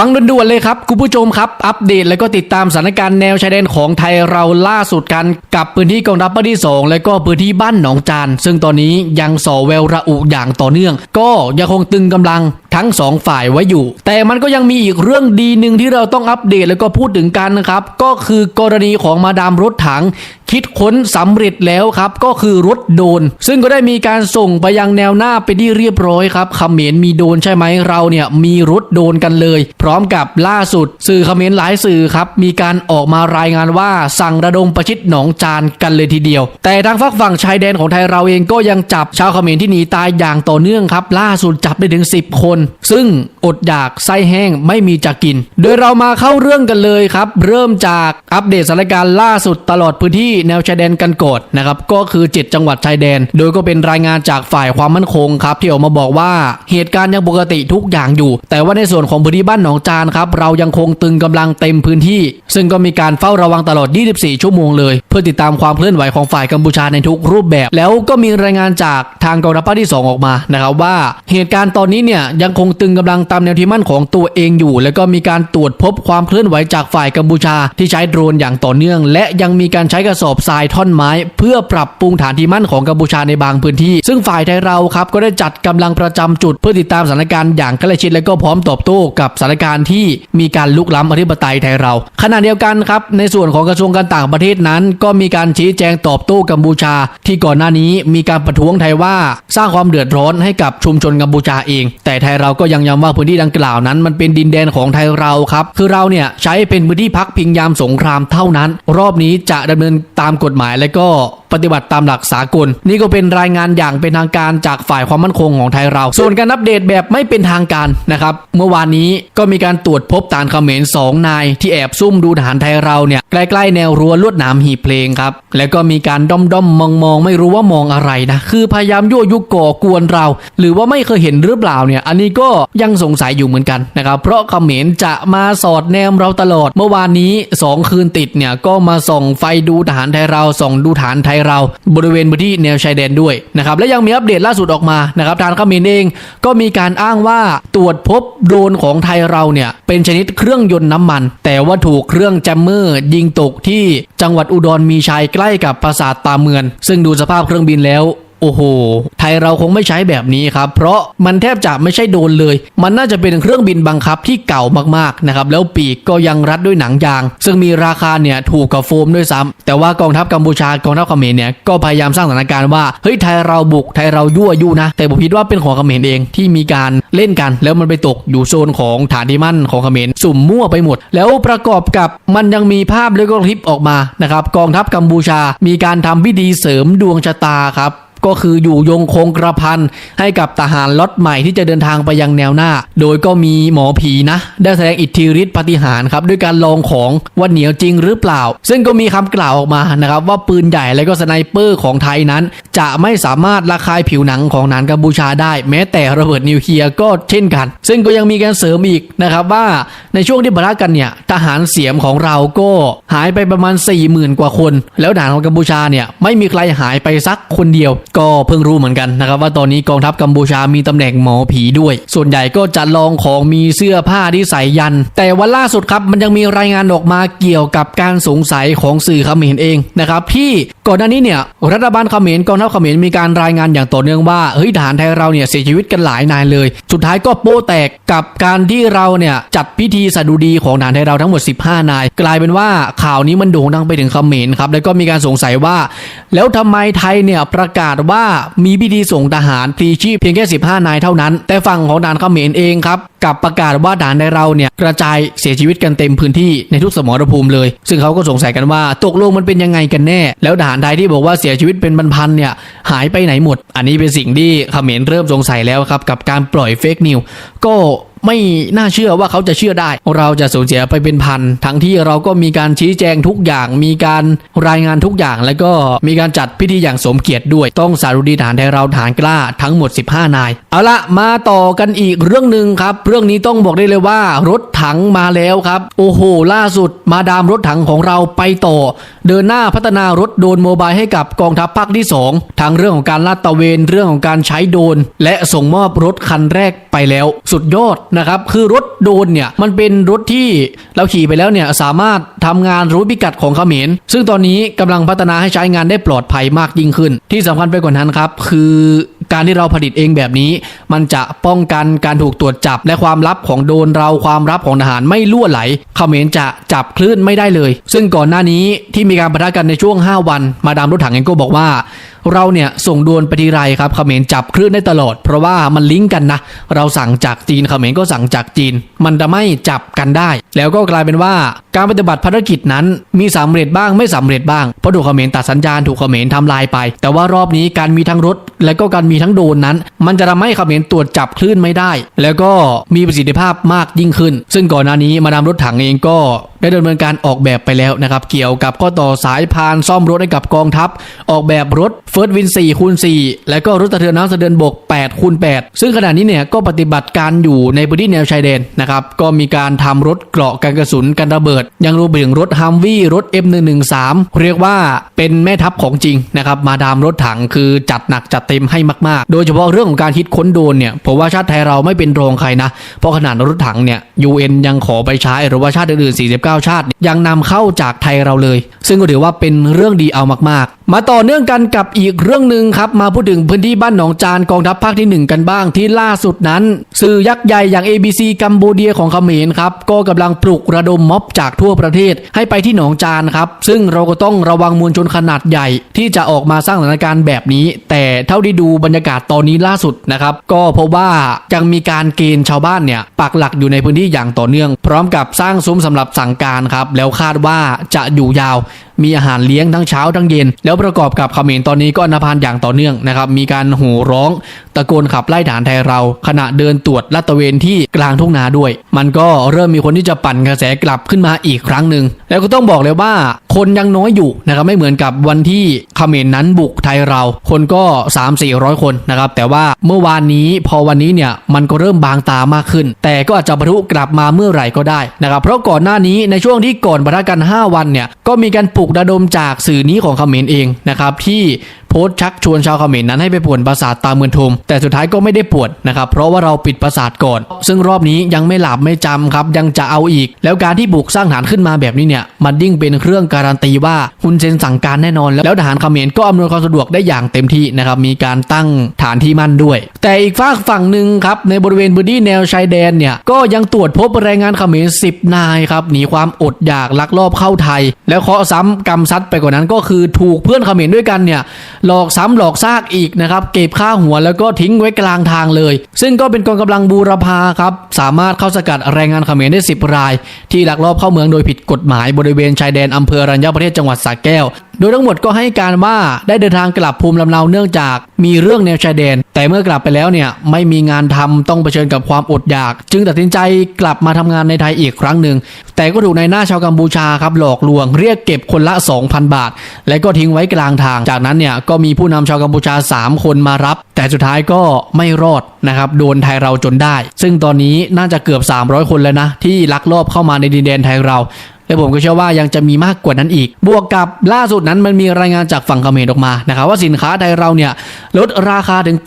ฟังด่วนๆเลยครับคุณผู้ชมครับ อัปเดตแล้วก็ติดตามสถานการณ์แนวชายแดนของไทยเราล่าสุดกันกับพื้นที่กองทัพภาคที่ 2 และก็พื้นที่บ้านหนองจาน ซึ่งตอนนี้ยังส่อแววระอุอย่างต่อเนื่อง ก็ยังคงตึงกำลังทั้งสองฝ่ายไว้อยู่ แต่มันก็ยังมีอีกเรื่องดีหนึ่งที่เราต้องอัปเดตแล้วก็พูดถึงกันนะครับ ก็คือกรณีของมาดามรถถัง คิดค้นสำเร็จแล้วครับก็คือรถโดน ซึ่งก็ได้มีการส่งไปยังแนวหน้าไปที่เรียบร้อยครับเขมรมีโดนใช่ไหมเราเนี่ยมีรถโดนกันเลย พร้อมกับล่าสุด สื่อเขมรหลายสื่อครับมีการออกมารายงานว่าสั่งระดมประชิดหนองจานกันเลยทีเดียว แต่ทางฝักฝั่งชายแดนของไทยเราเองก็ยังจับชาวเขมรที่หนีตายอย่างต่อเนื่องครับล่าสุดจับได้ถึง 10 คน ซึ่งอดอยากไส้แห้งไม่มีจะกิน โดยเรามาเข้าเรื่องกันเลยครับเริ่มจากอัปเดตสถานการณ์ล่าสุดตลอดพื้นที่แนวชายแดนกันก่อนะครับก็คือ 7 จังหวัดชายแดน โดยก็เป็นรายงานจากฝ่ายความมั่นคงครับที่ออกมาบอกว่าเหตุการณ์ยังปกติทุกอย่างอยู่ แต่ว่าในส่วนของพื้นที่บ้านหนองจานครับเรายังคงตึงกำลังเต็มพื้นที่ ซึ่งก็มีการเฝ้าระวังตลอด 24 ชั่วโมงเลย เพื่อติดตามความเคลื่อนไหวของฝ่ายกัมพูชาในทุกรูปแบบ แล้วก็มีรายงานจากทางกองทัพภาคที่ 2 ออกมานะครับว่าเหตุการณ์ตอนนี้เนี่ยยังคงตึงกำลังตามแนวที่มั่นของตัวเองอยู่ แล้วก็มีการตรวจพบความเคลื่อนไหวจากฝ่ายกัมพูชา ที่ใช้โดรนอย่างต่อเนื่อง และยังมีการใช้กระสอบทรายท่อนไม้ เพื่อปรับปรุงฐานที่มั่นของกัมพูชาในบางพื้นที่ ซึ่งฝ่ายไทยเราครับก็ได้จัดกำลังประจำจุดเพื่อติดตามสถานการณ์อย่างใกล้ชิดและก็พร้อมตอบโต้กับสถานการณ์ที่มีการลุกล้ำอธิปไตยไทยเรา ขณะเดียวกันครับในส่วนของกระทรวงการต่างประเทศนั้น ก็มีการชี้แจงตอบโต้กัมพูชา ที่ก่อนหน้านี้มีการประท้วงไทยว่าสร้างความเดือดร้อนให้กับชุมชนกัมพูชาเอง แต่ไทยเราก็ยังย้ำว่าพื้นที่ดังกล่าวนั้น มันเป็นดินแดนของไทยเราครับ คือเราเนี่ยใช้เป็นพื้นที่พักพิงยามสงครามเท่านั้น รอบนี้จะดำเนินตามกฎหมายและก็ ปฏิบัติตามหลักสากล นี่ก็เป็นรายงานอย่างเป็นทางการจากฝ่ายความมั่นคงของไทยเรา ส่วนการอัปเดตแบบไม่เป็นทางการนะครับ เมื่อวานนี้ก็มีการตรวจพบฐานเขมรสองนาย ที่แอบซุ่มดูทหารไทยเราเนี่ยใกล้ๆแนวรั้วลวดหนามหีเพลงครับแล้วก็มีการด้อมด้อมมองมองไม่รู้ว่ามองอะไรนะคือพยายามยั่วยุก่อกวนเรา หรือว่าไม่เคยเห็นหรือเปล่าเนี่ย อันนี้ก็ยังสงสัยอยู่เหมือนกันนะครับเพราะเขมรจะมาสอดแนมเราตลอด เมื่อวานนี้ 2 คืนติดเนี่ยก็มาส่องไฟดูทหารไทยเราส่องดูฐานไทยเราบริเวณพื้นที่แนวชายแดนด้วยนะครับและยังมีอัปเดตล่าสุดออกมานะครับทางขมินเองก็มีการอ้างว่าตรวจพบโดรนของไทยเราเนี่ยเป็นชนิดเครื่องยนต์น้ำมัน แต่ว่าถูกเครื่องแจมเมอร์ยิงตกที่จังหวัดอุดรมีชัยใกล้กับปราสาทตาเมือน ซึ่งดูสภาพเครื่องบินแล้ว โอ้โห ไทยเราคงไม่ใช้แบบนี้ครับ เพราะมันแทบจะไม่ใช่โดนเลย มันน่าจะเป็นเครื่องบินบังคับที่เก่ามากๆนะครับ แล้วปีกก็ยังรัดด้วยหนังยาง ซึ่งมีราคาเนี่ยถูกกว่าโฟมด้วยซ้ำแต่ว่ากองทัพกัมพูชากองทัพเขมรเนี่ยก็พยายามสร้างสถานการณ์ว่า เฮ้ยไทยเราบุกไทยเรายั่วยุนะ แต่ผมคิดว่าเป็นของเขมรเองที่มีการเล่นกัน แล้วมันไปตกอยู่โซนของฐานที่มั่นของเขมรสุ่มมั่วไปหมด แล้วประกอบกับมันยังมีภาพแล้วก็คลิปออกมานะครับกองทัพกัมพูชา มีการทำพิธีเสริมดวงชะตาครับ ก็คืออยู่ยงคงกระพันให้กับทหารล็อตใหม่ที่จะเดินทางไปยังแนวหน้า โดยก็มีหมอผีนะ ได้แสดงอิทธิฤทธิปฏิหารครับด้วยการลองของว่าเหนียวจริงหรือเปล่า ซึ่งก็มีคำกล่าวออกมานะครับว่าปืนใหญ่และก็สไนเปอร์ของไทยนั้น จะไม่สามารถระคายผิวหนังของฐานกัมพูชาได้ แม้แต่ระเบิดนิวเคลียร์ก็เช่นกัน ซึ่งก็ยังมีการเสริมอีกนะครับว่าในช่วงที่ปะทะกันเนี่ยทหารเสียมของเราก็หายไปประมาณ4 0,000กว่าคน แล้วฐานของกัมพูชาเนี่ยไม่มีใครหายไปสักคนเดียวก็เพิ่งรู้เหมือนกันนะครับว่าตอนนี้กองทัพกัมพูชามีตำแหน่งหมอผีด้วย ส่วนใหญ่ก็จะลองของมีเสื้อผ้าที่ใส่ยัน แต่วันล่าสุดครับมันยังมีรายงานออกมาเกี่ยวกับการสงสัยของสื่อเขมรเองนะครับที่ก่อนหน้านี้เนี่ยรัฐบาลเขมรกองทัพเขมรมีการรายงานอย่างต่อเนื่องว่าเฮ้ยทหารไทยเราเนี่ยเสียชีวิตกันหลายนายเลย สุดท้ายก็โป้แตกกับการที่เราเนี่ยจัดพิธีสดุดีของทหารไทยเราทั้งหมด 15 นาย กลายเป็นว่าข่าวนี้มันโด่งดังไปถึงเขมรครับแล้วก็มีการสงสัยว่าแล้วทำไมไทยเนี่ยประกาศว่ามีพิธีส่งทหารพลีชีพเพียงแค่ 15 นายเท่านั้น แต่ฝั่งของทหารเขมรเองครับกับประกาศว่าทหารในเราเนี่ยกระจายเสียชีวิตกันเต็มพื้นที่ในทุกสมรภูมิเลย ซึ่งเขาก็สงสัยกันว่าตกลงมันเป็นยังไงกันแน่ แล้วทหารไทยที่บอกว่าเสียชีวิตเป็นพันๆเนี่ยหายไปไหนหมด อันนี้เป็นสิ่งที่เขมรเริ่มสงสัยแล้วครับกับการปล่อยเฟกนิวก็ ไม่น่าเชื่อว่าเขาจะเชื่อได้ เราจะสูญเสียไปเป็นพัน ทั้งที่เราก็มีการชี้แจงทุกอย่าง มีการรายงานทุกอย่าง แล้วก็มีการจัดพิธีอย่างสมเกียรติด้วย ต้องสารุดีฐานไทยเราฐานกล้าทั้งหมด 15 นาย เอาละมาต่อกันอีกเรื่องหนึ่งครับ เรื่องนี้ต้องบอกได้เลยว่ารถถังมาแล้วครับ โอ้โห ล่าสุดมาดามรถถังของเราไปต่อ เดินหน้าพัฒนารถโดนโมบายให้กับกองทัพภาคที่ 2 ทั้งเรื่องของการลาดตระเวน เรื่องของการใช้โดน และส่งมอบรถคันแรกไปแล้ว สุดยอดนะครับ คือรถโดนเนี่ยมันเป็นรถที่เราขี่ไปแล้วเนี่ยสามารถทำงานรู้พิกัดของเขมร ซึ่งตอนนี้กำลังพัฒนาให้ใช้งานได้ปลอดภัยมากยิ่งขึ้น ที่สำคัญไปกว่านั้นครับ คือการที่เราผลิตเองแบบนี้ มันจะป้องกันการถูกตรวจจับ และความลับของโดนเราความลับของทหารไม่ล่วไหลเขมรจะจับคลื่นไม่ได้เลย ซึ่งก่อนหน้านี้ที่มีการประทะกันในช่วง 5 วัน มาดามรถถังเองก็บอกว่า เราเนี่ยส่งดวนไปทีไรครับเขมรจับคลื่นได้ตลอด เพราะว่ามันลิงก์กันนะ เราสั่งจากจีนเขมรก็สั่งจากจีน มันจะไม่จับกันได้ แล้วก็กลายเป็นว่าการปฏิบัติภารกิจนั้นมีสำเร็จบ้างไม่สำเร็จบ้างเพราะถูกเขมรตัดสัญญาณถูกเขมรทำลายไป แต่ว่ารอบนี้การมีทั้งรถ และก็การมีทั้งโดนนั้น มันจะทำให้เขมรตรวจจับคลื่นไม่ได้ แล้วก็มีประสิทธิภาพมากยิ่งขึ้น ซึ่งก่อนหน้านี้มาดามรถถังเองก็ ได้ดำเนินการออกแบบไปแล้วนะครับ เกี่ยวกับข้อต่อสายพานซ่อมรถให้กับกองทัพ ออกแบบรถเฟิร์สวิน4คูณ4และก็รถสะเทือนน้ำสะเทือนบก8คูณ8ซึ่งขณะนี้เนี่ยก็ปฏิบัติการอยู่ในพื้นที่แนวชายแดนนะครับก็มีการทำรถเกราะกันกระสุนกันระเบิด ยังรวมไปถึงรถฮัมวี่รถ M113 เรียกว่าเป็นแม่ทัพของจริงนะครับมาดามรถถังคือจัดหนักจัดเต็มให้มากๆ โดยเฉพาะเรื่องของการคิดค้นโดนเนี่ยผมว่าชาติไทยเราไม่เป็นรองใครนะเพราะขนาดรถถังเนี่ย UN ยังขอไปใช้หรือว่าชาติอื่นๆ49ชาติยังนำเข้าจากไทยเราเลย ซึ่งก็ถือว่าเป็นเรื่องดีเอามากๆ มาต่อเนื่องกันกับอีกเรื่องหนึ่งครับ มาพูดถึงพื้นที่บ้านหนองจานกองทัพภาคที่ 1 กันบ้างที่ล่าสุดนั้น สื่อยักษ์ใหญ่อย่าง ABC กัมพูเดียของเขมรครับก็กำลังปลุกระดมม็อบจากทั่วประเทศให้ไปที่หนองจานครับซึ่งเราก็ต้องระวังมวลชนขนาดใหญ่ ที่จะออกมาสร้างสถานการณ์แบบนี้ แต่เท่าที่ดูบรรยากาศตอนนี้ล่าสุดนะครับก็พบว่ายังมีการเกณฑ์ชาวบ้านเนี่ยปักหลักอยู่ในพื้นที่อย่างต่อเนื่อง พร้อมกับสร้างซุ้มสำหรับสั่งการครับ แล้วคาดว่าจะอยู่ยาว มีอาหารเลี้ยงทั้งเช้าทั้งเย็น แล้วประกอบกับเขมรตอนนี้ก็อนพานอย่างต่อเนื่องนะครับมีการโห่ร้องตะโกนขับไล่ฐานไทยเรา ขณะเดินตรวจลาดตระเวนที่กลางทุ่งนาด้วย มันก็เริ่มมีคนที่จะปั่นกระแสกลับขึ้นมาอีกครั้งหนึ่งแล้วก็ต้องบอกเลยว่าคนยังน้อยอยู่นะครับไม่เหมือนกับวันที่เขมรนั้นบุกไทยเรา คนก็ 3 4 0 0 คนนะครับแต่ว่าเมื่อวานนี้พอวันนี้เนี่ยมันก็เริ่มบางตามากขึ้น แต่ก็อาจจะบรรทุกลับมาเมื่อไหร่ก็ได้นะครับเพราะก่อนหน้านี้ในช่วงที่ก่อนปะทะกัน 5 วันเนี่ยก็มีการปลุกระดมจากสื่อนี้ของเขมรเองนะครับที่ สต์ชักชวนชาวเขมรนั้นให้ไปป่วนปราสาทตามเมืองทมแต่สุดท้ายก็ไม่ได้ปวนนะครับเพราะว่าเราปิดปราสาทก่อน ซึ่งรอบนี้ยังไม่หลับไม่จำครับยังจะเอาอีก แล้วการที่บุกสร้างฐานขึ้นมาแบบนี้เนี่ยมันยิ่งเป็นเครื่องการันตีว่าฮุนเซนสั่งการแน่นอน แล้วทหารเขมรก็อำนวยความสะดวกได้อย่างเต็มที่นะครับมีการตั้งฐานที่มั่นด้วย แต่อีกฝากฝั่งหนึ่งครับในบริเวณพื้นที่แนวชายแดนเนี่ยก็ยังตรวจพบแรงงานเขมร10 นายครับหนีความอดอยากลักลอบเข้าไทย แล้วเคาะซ้ำกำซัดไปกว่านั้นก็คือถูกเพื่อนเขมรด้วยกันเนี่ยหลอกซ้ำหลอกซากอีกนะครับเก็บค่าหัวแล้วก็ทิ้งไว้กลางทางเลย ซึ่งก็เป็นกองกำลังบูรพาครับสามารถเข้าสกัดแรงงานเขมรได้ 10 ราย ที่ลักลอบเข้าเมืองโดยผิดกฎหมายบริเวณชายแดนอำเภออรัญญประเทศจังหวัดสระแก้ว โดยทั้งหมดก็ให้การว่าได้เดินทางกลับภูมิลำเนาเนื่องจากมีเรื่องแนวชายแดน แต่เมื่อกลับไปแล้วเนี่ยไม่มีงานทำต้องเผชิญกับความอดอยาก จึงตัดสินใจกลับมาทำงานในไทยอีกครั้งหนึ่ง แต่ก็ถูกนายหน้าชาวกัมพูชาครับหลอกลวง เรียกเก็บคนละ 2,000 บาท และก็ทิ้งไว้กลางทาง จากนั้นเนี่ยก็มีผู้นำชาวกัมพูชา 3 คนมารับ แต่สุดท้ายก็ไม่รอดนะครับโดนไทยเราจนได้ ซึ่งตอนนี้น่าจะเกือบ 300 คนแล้วนะที่ลักลอบเข้ามาในดินแดนไทยเรา และผมก็เชื่อว่ายังจะมีมากกว่านั้นอีก บวกกับล่าสุดนั้นมันมีรายงานจากฝั่งเขมรออกมานะครับว่าสินค้าไทยเราเนี่ยลดราคาถึง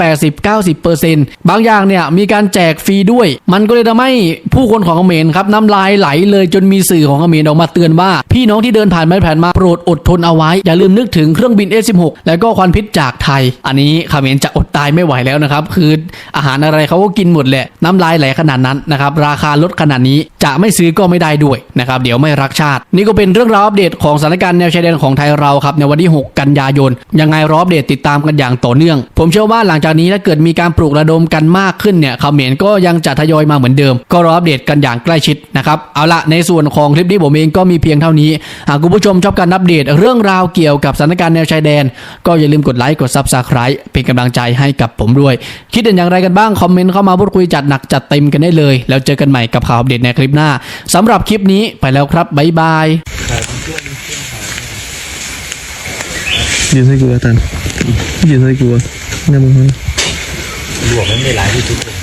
80-90%บางอย่างเนี่ยมีการแจกฟรีด้วย มันก็เลยทำให้ผู้คนของเขมรครับน้ำลายไหลเลยจนมีสื่อของเขมรออกมาเตือนว่า พี่น้องที่เดินผ่านไปผ่านมาโปรดอดทนเอาไว้ อย่าลืมนึกถึงเครื่องบิน F16 แล้วก็ควันพิษจากไทย อันนี้เขมรจะอด ตายไม่ไหวแล้วนะครับ คืออาหารอะไรเขาก็กินหมดแหละ น้ำลายไหลขนาดนั้นนะครับ ราคาลดขนาดนี้จะไม่ซื้อก็ไม่ได้ด้วยนะครับ เดี๋ยวไม่รักชาติ นี่ก็เป็นเรื่องราวอัปเดตของสถานการณ์แนวชายแดนของไทยเราครับ ในวันที่ 6 กันยายน ยังไงรออัปเดตติดตามกันอย่างต่อเนื่อง ผมเชื่อว่าหลังจากนี้ถ้าเกิดมีการปลุกระดมกันมากขึ้นเนี่ยเขมรก็ยังจะทยอยมาเหมือนเดิม ก็รออัปเดตกันอย่างใกล้ชิดนะครับ เอาละในส่วนของคลิปนี้ผมเองก็มีเพียงเท่านี้ หากคุณผู้ชมชอบการอัปเดตเรื่องราวเกี่ยวกับสถานการณ์แนวชายแดน ก็อย่าลืมกดไลค์กด Subscribe เป็นกำลังใจให้กับผมด้วย คิดเห็นอย่างไรกันบ้างคอมเมนต์เข้ามาพูดคุยจัดหนักจัดเต็มกันได้เลย แล้วเจอกันใหม่กับข่าวอัปเดตในคลิปหน้าสำหรับคลิปนี้ไปแล้วครับบ๊ายบายยืนใส่กูอาตันยืนใส่กูเนี่ยมึงหลวงมันไม่ร้ายที่สุดเลย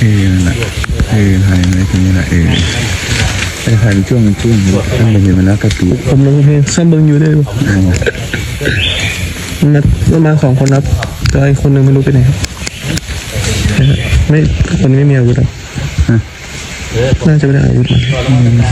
เออนั่นแหละเออถ่ายอะไรตรงนี้แหละเออ ไอ้ถ่ายเป็นช่วงช่วงท่านไปเห็นมันแล้วกระตุกผมลงเพลงซ้ำเบิงอยู่ได้ปะนัดมาสองคนครับแต่อีกคนหนึ่งไม่รู้ไปไหนครับไม่คนนี้ไม่มีอาวุธอะฮะเออน่าจะไม่ได้อาวุธมา